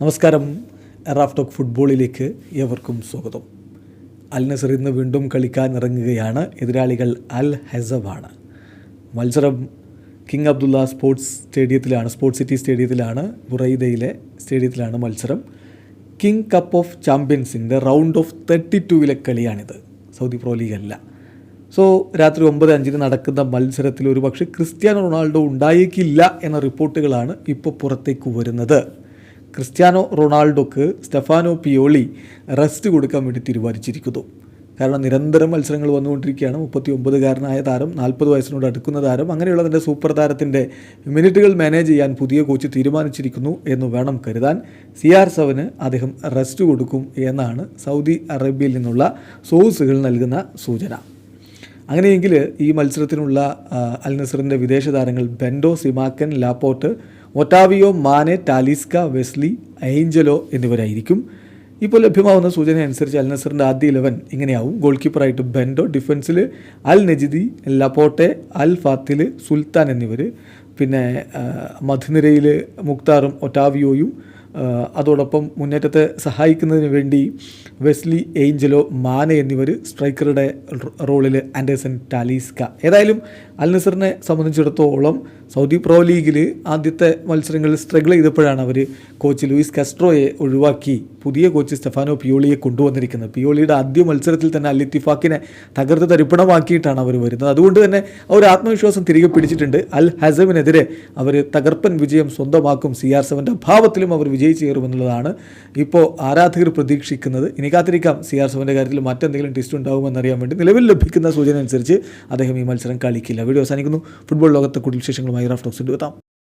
നമസ്കാരം. Raf talk ഫുട്ബോളിലേക്ക് ഏവർക്കും സ്വാഗതം. അൽ നസർ ഇന്ന് വീണ്ടും കളിക്കാൻ ഇറങ്ങുകയാണ്. എതിരാളികൾ അൽ ഹെസബാണ് മത്സരം കിങ് അബ്ദുള്ള സ്പോർട്സ് സ്റ്റേഡിയത്തിലാണ് സ്പോർട്സ് സിറ്റി സ്റ്റേഡിയത്തിലാണ് ബുറൈദയിലെ സ്റ്റേഡിയത്തിലാണ് മത്സരം. കിങ് കപ്പ് ഓഫ് ചാമ്പ്യൻസിന്റെ റൗണ്ട് ഓഫ് തേർട്ടി ടൂവിലെ കളിയാണിത്. സൗദി പ്രോ ലീഗ് അല്ല. സോ രാത്രി ഒമ്പത് അഞ്ചിന് നടക്കുന്ന മത്സരത്തിൽ ഒരു പക്ഷേ ക്രിസ്ത്യാനോ റൊണാൾഡോ ഉണ്ടായേക്കില്ല എന്ന റിപ്പോർട്ടുകളാണ് ഇപ്പോൾ പുറത്തേക്ക് വരുന്നത്. ക്രിസ്ത്യാനോ റൊണാൾഡോക്ക് സ്റ്റെഫാനോ പിയോളി റെസ്റ്റ് കൊടുക്കാൻ വേണ്ടി തീരുമാനിച്ചിരിക്കുന്നു. കാരണം നിരന്തരം മത്സരങ്ങൾ വന്നുകൊണ്ടിരിക്കുകയാണ്. മുപ്പത്തി ഒമ്പതുകാരനായ താരം നാൽപ്പത് വയസ്സിനോട് അടുക്കുന്ന താരം അങ്ങനെയുള്ള തന്റെ സൂപ്പർ താരത്തിന്റെ മിനിറ്റുകൾ മാനേജ് ചെയ്യാൻ പുതിയ കോച്ച് തീരുമാനിച്ചിരിക്കുന്നു എന്ന് വേണം കരുതാൻ. സി ആർ സെവന് അദ്ദേഹം റെസ്റ്റ് കൊടുക്കും എന്നാണ് സൗദി അറേബ്യയിൽ നിന്നുള്ള സോഴ്സുകൾ നൽകുന്ന സൂചന. അങ്ങനെയെങ്കിൽ ഈ മത്സരത്തിനുള്ള അൽ നസറിന്റെ വിദേശ താരങ്ങൾ Bento Simakan Laporte Otavio Mane Talisca Wesley Angelo എന്നിവരായിരിക്കും. ഇപ്പോൾ ലഭ്യമാവുന്ന സൂചന അനുസരിച്ച് അൽ നസറിന്റെ ആദ്യ ഇലവൻ ഇങ്ങനെയാവും. ഗോൾ കീപ്പറായിട്ട് ബെൻഡോ ഡിഫൻസിൽ അൽ നജിദി ലപ്പോട്ടെ അൽ ഫാത്തിൽ സുൽത്താൻ എന്നിവർ പിന്നെ മധുനിരയിൽ മുക്താറും ഒട്ടാവിയോയും അതോടൊപ്പം മുന്നേറ്റത്തെ സഹായിക്കുന്നതിന് വേണ്ടി വെസ്ലി ഏഞ്ചലോ മാനെ എന്നിവർ സ്ട്രൈക്കറുടെ റോളിൽ ആൻഡേഴ്സൺ ടാലീസ്ക. ഏതായാലും അൽ നസറിനെ സംബന്ധിച്ചിടത്തോളം സൗദി പ്രോ ലീഗിൽ ആദ്യത്തെ മത്സരങ്ങളിൽ സ്ട്രഗിൾ ചെയ്തപ്പോഴാണ് അവർ കോച്ച് ലൂയിസ് കസ്ട്രോയെ ഒഴിവാക്കി പുതിയ കോച്ച് സ്റ്റെഫാനോ പിയോളിയെ കൊണ്ടുവന്നിരിക്കുന്നത്. പിയോളിയുടെ ആദ്യ മത്സരത്തിൽ തന്നെ അൽ ഇത്തിഫാക്കിനെ തകർത്ത് തരിപ്പണമാക്കിയിട്ടാണ് അവർ വരുന്നത്. അതുകൊണ്ട് തന്നെ അവർ ആത്മവിശ്വാസം തിരികെ പിടിച്ചിട്ടുണ്ട്. അൽ ഹസമിനെതിരെ അവർ തകർപ്പൻ വിജയം സ്വന്തമാക്കും. സി ആർ സെവന്റെ അഭാവത്തിലും അവർ വിജയിച്ചു കയറുമെന്നുള്ളതാണ് ഇപ്പോൾ ആരാധകർ പ്രതീക്ഷിക്കുന്നത്. ഇനി കാത്തിരിക്കാം. സി ആർ സെവന്റെ കാര്യത്തിൽ മറ്റെന്തെങ്കിലും ടെസ്റ്റ് ഉണ്ടാകുമെന്നറിയാൻ വേണ്ടി നിലവിൽ ലഭിക്കുന്ന സൂചന അനുസരിച്ച് അദ്ദേഹം ഈ മത്സരം കളിക്കില്ല. വീഡിയോ അവസാനിക്കുന്നു. ഫുട്ബോൾ ലോകത്തെ കൂടുതൽ വിശേഷങ്ങളുമായി റാഫ് ടോക്സിന്റെ എത്താം.